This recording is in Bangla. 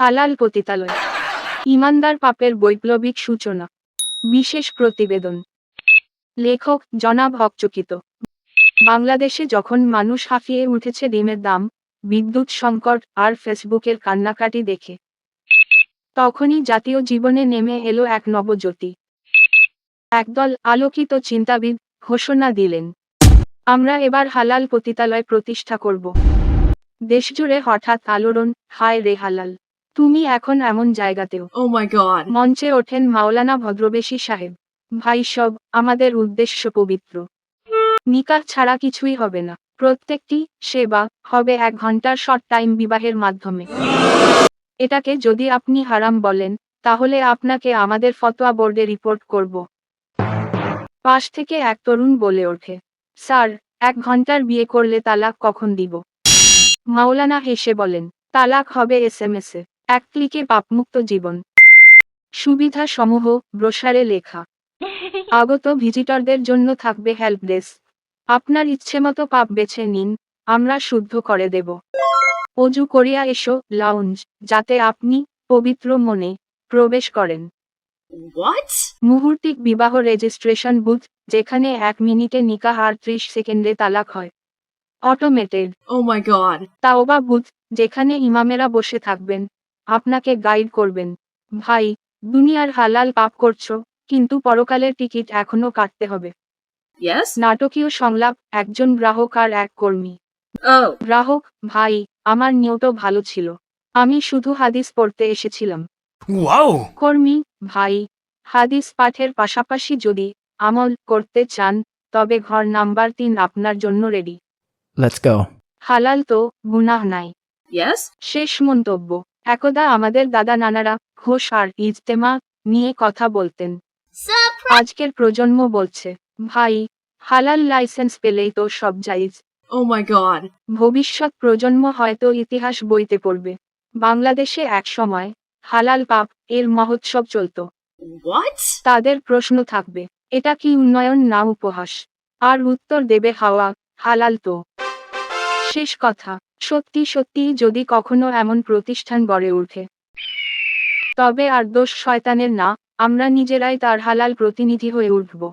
হালাল পতিতালয় ইমানদার পাপের বৈপ্লবিক সূচনা। বিশেষ প্রতিবেদন। লেখক জনাব হকচকিত। বাংলাদেশে যখন মানুষ হাঁফিয়ে উঠেছে ডিমের দাম, বিদ্যুৎ সংকট আর ফেসবুকের কান্নাকাটি দেখে। তখনই জাতীয় জীবনে নেমে এলো এক নবজ্যোতি। একদল আলোকিত চিন্তাবিদ ঘোষণা দিলেন, আমরা এবার হালাল পতিতালয় প্রতিষ্ঠা করব। দেশজুড়ে হঠাৎ আলোড়ন, হায় রে হালাল। তুমি এখন এমন জায়গাতেও Oh my god. মঞ্চে ওঠেন মাওলানা ভদ্রবেশী সাহেব। ভাই সব আমাদের উদ্দেশ্য পবিত্র। নিকাহ ছাড়া কিছুই হবে না। প্রত্যেকটি সেবা হবে এক ঘণ্টার শর্ট টাইম বিবাহের মাধ্যমে। এটাকে যদি আপনি হারাম বলেন তাহলে আপনাকে আমাদের ফতোয়া বোর্ডে রিপোর্ট করব। পাশ থেকে এক তরুণ বলে ওঠে স্যার এক ঘণ্টার বিয়ে করলে তালাক কখন দিব? মাওলানা হেসে বলেন তালাক হবে এস এম এস এ। এক ক্লিকে পাপমুক্ত জীবন। সুবিধা সমূহ ব্রোসারে লেখা। আগত ভিজিটরদের জন্য থাকবে হেল্প ডেস্ক। আপনার ইচ্ছেমতো পাপ বেছে নিন আমরা শুদ্ধ করে দেব। অজু করিয়া এসো লাউঞ্জ যাতে আপনি পবিত্র মনে প্রবেশ করেন। মুহূর্তিক বিবাহ রেজিস্ট্রেশন বুথ যেখানে এক মিনিটে নিকাহ আর ত্রিশ সেকেন্ডে তালাক হয়। Automated my god. তাওবা বুথ যেখানে ইমামেরা বসে থাকবেন। আপনাকে গাইড করবেন। ভাই দুনিয়ার হালাল পাপ করছ কিন্তু পরকালের টিকিট এখনও কাটতে হবে? নাটকীয় সংলাপ একজন গ্রাহক আর এক কর্মী। Oh. গ্রাহক ভাই আমার নিয়ত ভালো ছিল। আমি শুধু হাদিস পড়তে এসেছিলাম। কর্মী ভাই হাদিস পাঠের পাশাপাশি যদি আমল করতে চান তবে ঘর নাম্বার তিন আপনার জন্য রেডি হালাল তো গুনাহ নাই? শেষ মন্তব্য। একদা আমাদের দাদা নানারা ঘোষ আর ইজতেমা নিয়ে কথা বলতেন। আজকের প্রজন্ম বলছে ভাই হালাল লাইসেন্স পেলেই তো সব জায়েজ। Oh my god. ভবিষ্যৎ প্রজন্ম হয়তো ইতিহাস বইতে পড়বে। বাংলাদেশে এক সময় হালাল পাপ এর মহোৎসব চলত। তাদের প্রশ্ন থাকবে এটা কি উন্নয়ন না উপহাস? আর উত্তর দেবে হাওয়া হালাল তো। শেষ কথা। সত্যি সত্যি যদি কখনো এমন প্রতিষ্ঠান গড়ে উঠে। তবে আর দোষ শয়তানের না, আমরা নিজেরাই তার হালাল প্রতিনিধি হয়ে উঠব।